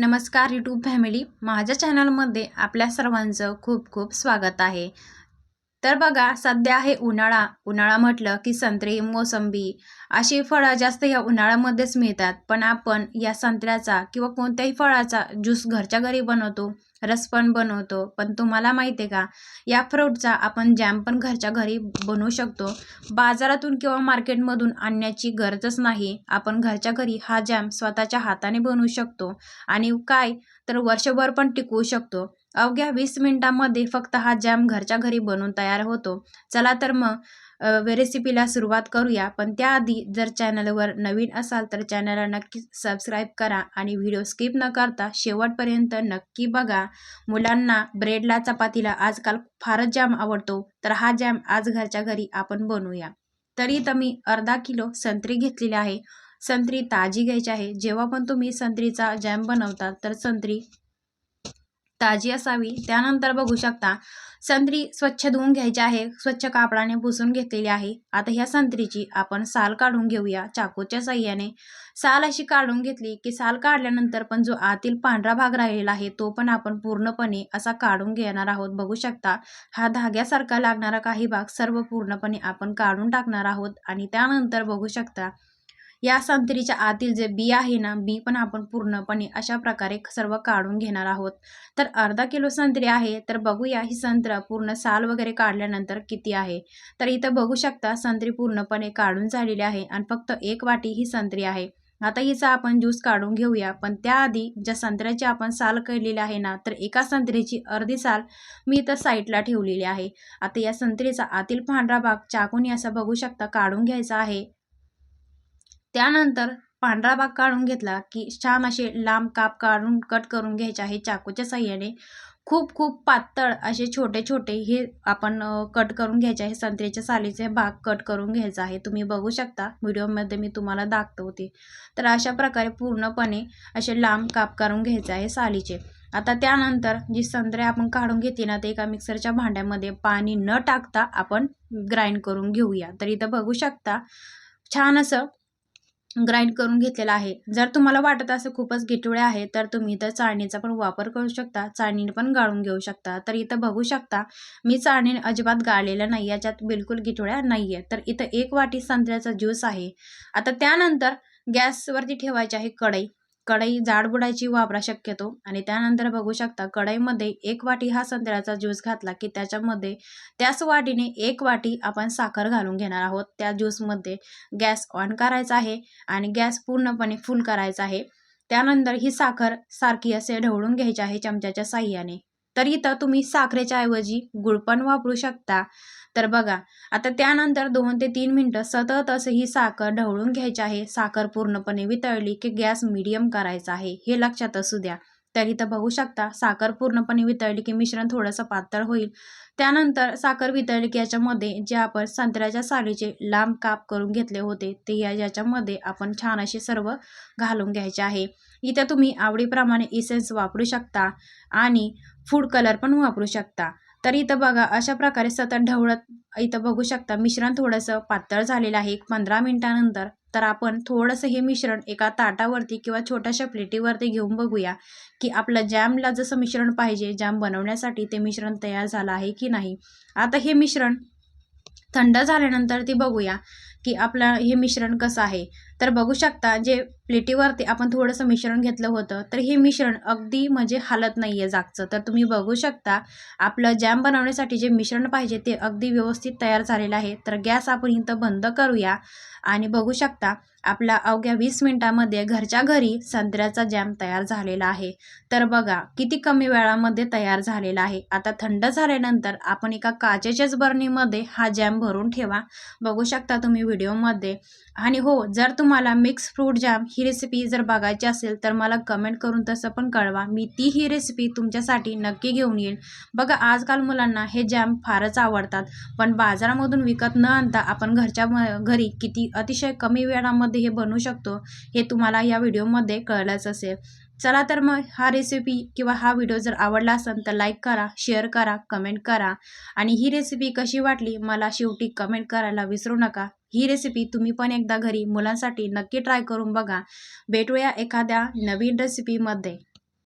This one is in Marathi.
नमस्कार यूट्यूब फॅमिली माझ्या चॅनलमध्ये आपल्या सर्वांचं खूप खूप स्वागत आहे. तर बघा सध्या आहे उन्हाळा. उन्हाळा म्हटलं की संत्री मोसंबी अशी फळं जास्त या उन्हाळ्यामध्येच मिळतात. पण आपण या संत्र्याचा किंवा कोणत्याही फळाचा ज्यूस घरच्या घरी बनवतो. रस पण बनवतो. पण तुम्हाला माहिती आहे का या फ्रूटचा आपण जॅम पण घरच्या घरी बनवू शकतो. बाजारातून किंवा मार्केटमधून आणण्याची गरजच नाही. आपण घरच्या घरी हा जॅम स्वतःच्या हाताने बनवू शकतो. आणि काय तर वर्षभर पण टिकवू शकतो. अवघ्या वीस मिनिटांमध्ये फक्त हा जॅम घरच्या घरी बनवून तयार होतो. चला तर मग रेसिपीला सुरुवात करूया. पण त्याआधी जर चॅनलवर नवीन असाल तर चॅनलला नक्की सबस्क्राईब करा आणि व्हिडिओ स्किप न करता शेवटपर्यंत नक्की बघा. मुलांना ब्रेडला चपातीला आजकाल फारच जॅम आवडतो. तर हा जॅम आज घरच्या घरी आपण बनवूया. तरी तर मी अर्धा किलो संत्री घेतलेली आहे. संत्री ताजी घ्यायची आहे. जेव्हा पण तुम्ही संत्रीचा जॅम बनवता तर संत्री ताजी असावी. त्यानंतर बघू शकता संत्री स्वच्छ धुवून घ्यायची आहे स्वच्छ कापडाने पुसून घेतलेली आहे. आता ह्या संत्रीची आपण साल काढून घेऊया. चाकूच्या साह्याने साल अशी काढून घेतली की साल काढल्यानंतर पण जो आतील पांढरा भाग राहिलेला आहे तो पण आपण पूर्णपणे असा काढून घेणार आहोत. बघू शकता हा धाग्यासारखा लागणारा काही भाग सर्व पूर्णपणे आपण काढून टाकणार आहोत. आणि त्यानंतर बघू शकता या संत्रीच्या आतील जे बी आहे ना बी पण आपण पूर्णपणे अशा प्रकारे सर्व काढून घेणार आहोत. तर अर्धा किलो संत्री आहे तर बघूया ही संत्रा पूर्ण साल वगैरे काढल्यानंतर किती आहे. तर इथं बघू शकता संत्री पूर्णपणे काढून झालेली आहे आणि फक्त एक वाटी ही संत्री आहे. आता हिचा आपण ज्यूस काढून घेऊया पण त्याआधी ज्या संत्र्याची आपण साल केलेली आहे ना तर एका संत्र्याची अर्धी साल मी इथं साईडला ठेवलेली आहे. आता या संत्रीचा आतील पांढरा भाग चाकून असा बघू शकता काढून घ्यायचा आहे. त्यानंतर पांढरा भाग काढून घेतला की छान असे लांब काप काढून कट करून घ्यायचे आहे चाकूच्या साह्याने. खूप खूप पातळ असे छोटे छोटे हे आपण कट करून घ्यायचे आहे. संत्र्याच्या सालीचे भाग कट करून घ्यायचा आहे. तुम्ही बघू शकता व्हिडिओमध्ये मी तुम्हाला दाखवते. तर अशा प्रकारे पूर्णपणे असे लांब काप करून घ्यायचे आहे सालीचे. आता त्यानंतर जी संत्रे आपण काढून घेते ना ते एका मिक्सरच्या भांड्यामध्ये पाणी न टाकता आपण ग्राइंड करून घेऊया. तर इथं बघू शकता छान असं ग्राइंड करून घेतलेला आहे. जर तुम्हाला वाटत असं खूपच गिटुळे आहे तर तुम्ही इथं चाळणीचा पण वापर करू शकता चाळणीने पण गाळून घेऊ शकता. तर इथं बघू शकता मी चाळणी अजिबात गाळलेलं नाही याच्यात बिलकुल गिटोळ्या नाही आहे तर इथं एक वाटी संत्र्याचा ज्यूस आहे. आता त्यानंतर गॅसवरती ठेवायची आहे कढई. कढई जाड बुडायची वापरा शक्यतो. आणि त्यानंतर बघू शकता कढईमध्ये एक वाटी हा संत्र्याचा ज्यूस घातला की त्याच्यामध्ये त्याच वाटीने एक वाटी आपण साखर घालून घेणार आहोत. त्या ज्यूसमध्ये गॅस ऑन करायचा आहे आणि गॅस पूर्णपणे फुल करायचा आहे. त्यानंतर ही साखर सारखी असे ढवळून घ्यायची आहे चमच्याच्या साह्याने. तर इथं तुम्ही साखरेच्या ऐवजी गुळ पण वापरू शकता. तर बघा आता त्यानंतर दोन ते तीन मिनटं सतत असं ही साखर ढवळून घ्यायची आहे. साखर पूर्णपणे वितळली की गॅस मिडियम करायचा आहे. हे लक्षात असू द्या. तर इथं बघू शकता साखर पूर्णपणे वितळली की मिश्रण थोडंसं पातळ होईल. त्यानंतर साखर वितळली की याच्यामध्ये जे आपण संत्र्याच्या सालीचे लांब काप करून घेतले होते ते या याच्यामध्ये आपण छान असे सर्व घालून घ्यायचे आहे. इथं तुम्ही आवडीप्रमाणे इसेन्स वापरू शकता आणि फूड कलर पण वापरू शकता. तर इथं बघा अशा प्रकारे सतत ढवळत इथं बघू शकता मिश्रण थोडंसं पातळ झालेलं आहे. एक पंधरा मिनिटानंतर तर आपण थोडंसं हे मिश्रण एका ताटावरती किंवा छोट्याशा प्लेटीवरती घेऊन बघूया की आपलं जॅमला जसं मिश्रण पाहिजे जॅम बनवण्यासाठी ते मिश्रण तयार झालं आहे की नाही. आता हे मिश्रण थंड झाल्यानंतर ती बघूया. की आपलं हे मिश्रण कसं आहे? तर बघू शकता जे प्लेटीवरती आपण थोडंसं मिश्रण घेतलं होतं तर हे मिश्रण अगदी म्हणजे हालत नाही आहे जागचं. तर तुम्ही बघू शकता आपलं जॅम बनवण्यासाठी जे मिश्रण पाहिजे ते अगदी व्यवस्थित तयार झालेलं आहे. तर गॅस आपण इथं बंद करूया आणि बघू शकता आपला अवघ्या वीस मिनिटामध्ये घरच्या घरी संत्र्याचा जॅम तयार झालेला आहे. तर बघा किती कमी वेळामध्ये तयार झालेला आहे. आता थंड झाल्यानंतर आपण एका काचेच्याच बरणीमध्ये हा जॅम भरून ठेवा. बघू शकता तुम्ही व्हिडिओमध्ये. आणि हो जर तुम्हाला मिक्स फ्रूट जॅम ही रेसिपी जर बघायची असेल तर मला कमेंट करून तसं पण कळवा. मी ती ही रेसिपी तुमच्यासाठी नक्की घेऊन येईल बघा आजकाल मुलांना हे जॅम फारच आवडतात. पण बाजारामधून विकत न आणता आपण घरच्या घरी किती अतिशय कमी वेळामध्ये हे बनवू शकतो हे तुम्हाला या व्हिडिओमध्ये कळलंच असेल. चला तर मग हा रेसिपी किंवा हा व्हिडिओ जर आवडला असेल तर लाईक करा शेअर करा कमेंट करा. आणि ही रेसिपी कशी वाटली मला शेवटी कमेंट करायला विसरू नका. ही रेसिपी तुम्ही पण एकदा घरी मुलांसाठी नक्की ट्राय करून बघा. भेटूया एखाद्या नवीन रेसिपीमध्ये